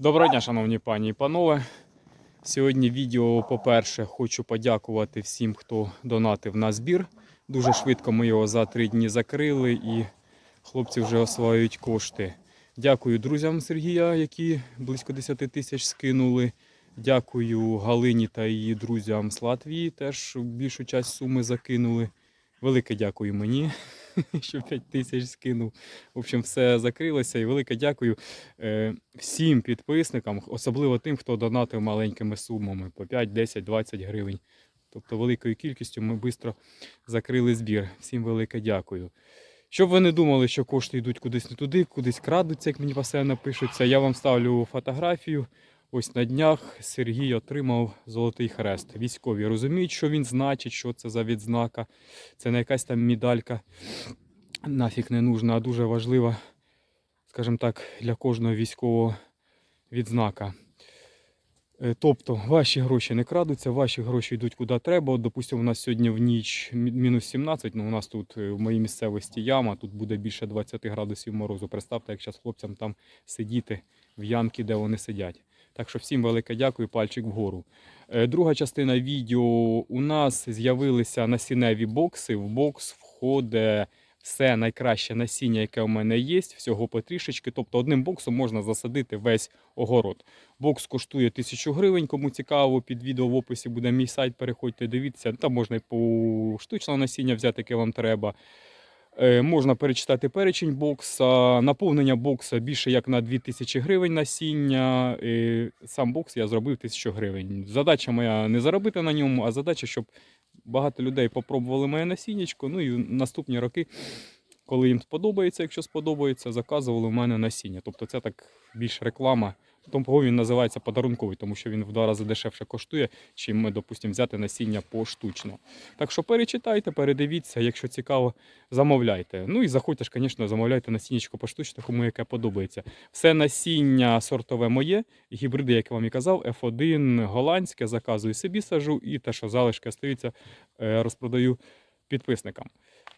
Доброго дня, шановні пані і панове. Сьогодні відео, по-перше, хочу подякувати всім, хто донатив на збір. Дуже швидко ми його за три дні закрили і хлопці вже освоюють кошти. Дякую друзям Сергія, які близько 10 тисяч скинули. Дякую Галині та її друзям з Латвії, теж більшу часть суми закинули. Велике дякую мені, що 5 тисяч скинув. В общем, все закрилося. І велике дякую е, всім підписникам, особливо тим, хто донатив маленькими сумами по 5, 10, 20 гривень. Тобто великою кількістю ми швидко закрили збір. Всім велике дякую. Щоб ви не думали, що кошти йдуть кудись не туди, кудись крадуться, як мені постійно пишуться, я вам ставлю фотографію. Ось на днях Сергій отримав золотий хрест. Військові розуміють, що він значить, що це за відзнака. Це не якась там медалька. Нафіг не нужна, а дуже важлива, скажімо так, для кожного військового відзнака. Е, Тобто ваші гроші не крадуться, ваші гроші йдуть куди треба. Допустимо, у нас сьогодні в ніч мінус 17, ну у нас тут е, в моїй місцевості яма, тут буде більше 20 градусів морозу. Представте, як зараз хлопцям там сидіти в ямки, де вони сидять. Так що всім велике дякую, пальчик вгору. Е, Друга частина відео. У нас з'явилися насінневі бокси. В бокс входить все найкраще насіння, яке у мене є, всього потрішечки. Тобто одним боксом можна засадити весь огород. Бокс коштує 1000 гривень. Кому цікаво, під відео в описі буде мій сайт. Переходьте, дивіться. Там можна і по штучне насіння взяти, яке вам треба. Е, Можна перечитати перечень бокса. Наповнення бокса більше як на 2000 гривень насіння. Е, Сам бокс я зробив 1000 гривень. Задача моя не заробити на ньому, а задача, щоб багато людей попробували моє насіннячко. Ну і наступні роки, коли їм сподобається, якщо сподобається, заказували в мене насіння. Тобто це так більш реклама. Тому він називається подарунковий, тому що він в два рази дешевше коштує, чим ми, допустимо, взяти насіння поштучно. Так що перечитайте, передивіться, якщо цікаво, замовляйте. Ну і заходьте ж, звісно, замовляйте насіннячко поштучно, кому яке подобається. Все насіння сортове моє, гібриди, як я вам і казав, F1 голландське, заказую собі сажу, і те, що залишки остаються, е, розпродаю підписникам.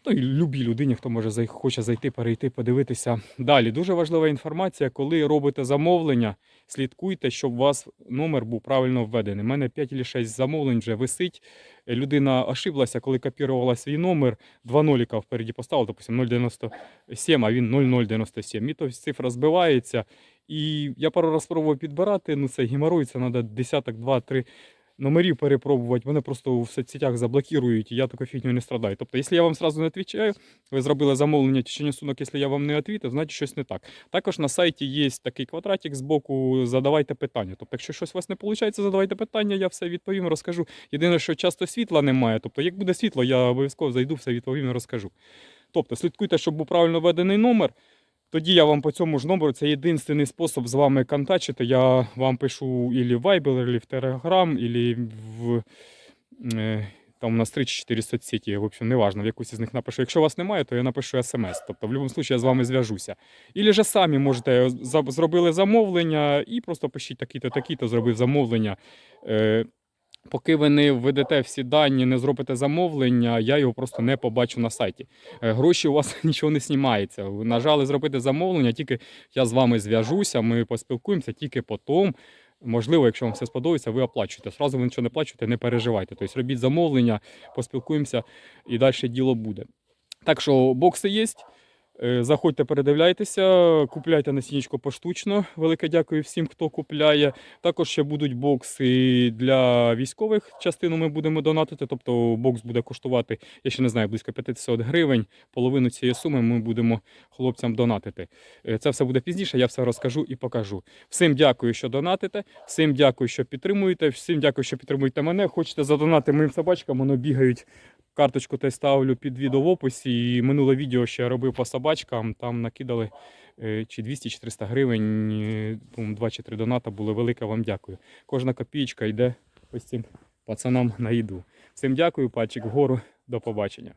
Ну і любій людині, хто може хоче зайти, перейти, подивитися. Далі дуже важлива інформація, коли робите замовлення, слідкуйте, щоб у вас номер був правильно введений. У мене 5 чи 6 замовлень вже висить. Людина ошиблася, коли копірувала свій номер, два ноліка впереді поставила, допустим, 097, а він 0097. І то цифра збивається. І я пару раз пробував підбирати, ну це це треба десяток, два, три номерів перепробувати. Вони просто в соцсетях заблокують, і я такою фігню не страдаю. Тобто, якщо я вам сразу не відповідаю, ви зробили замовлення в течение суток, якщо я вам не відповів, значить щось не так. Також на сайті є такий квадратик з боку, задавайте питання. Тобто, якщо щось у вас не виходить, задавайте питання, я все відповім, розкажу. Єдине, що часто світла немає. Тобто, як буде світло, я обов'язково зайду, все відповім і розкажу. Тобто, слідкуйте, щоб був правильно введений номер. Тоді я вам по цьому ж номеру, це єдиний спосіб з вами контактувати. Я вам пишу ілі в Viber, ілі в Telegram, ілі в. е, Там у нас 3 чи 4 соцсеті, в общем, неважно, в якусь із них напишу. Якщо вас немає, то я напишу смс. Тобто, в будь-якому випадку я з вами зв'яжуся. Ілі же самі можете зробили замовлення і просто пишіть такий-то, такий-то зробив замовлення. Поки ви не введете всі дані, не зробите замовлення, я його просто не побачу на сайті. Е, Гроші у вас нічого не знімається. Ви нажали зробити замовлення, тільки я з вами зв'яжуся, ми поспілкуємося, тільки потім. Можливо, якщо вам все сподобається, ви оплачуєте. Сразу ви нічого не плачуєте, не переживайте. Тобто робіть замовлення, поспілкуємося і далі діло буде. Так що бокси є. Е, Заходьте, передивляйтеся, купляйте насіннячко поштучно. Велике дякую всім, хто купляє. Також ще будуть бокси для військових. Частину ми будемо донатити. Тобто бокс буде коштувати, я ще не знаю, близько 500 гривень. Половину цієї суми ми будемо хлопцям донатити. Е, Це все буде пізніше, я все розкажу і покажу. Всім дякую, що донатите. Всім дякую, що підтримуєте. Всім дякую, що підтримуєте мене. Хочете задонати моїм собачкам, воно бігають. Карточку те ставлю під відео в описі. І минуле відео ще робив по собачкам. Там накидали е, чи 200 чи 300 гривень. е, по-моєму, Два чи три доната були. Велике вам дякую. Кожна копійка йде ось цим пацанам на їду. Всім дякую, пальчик вгору. До побачення.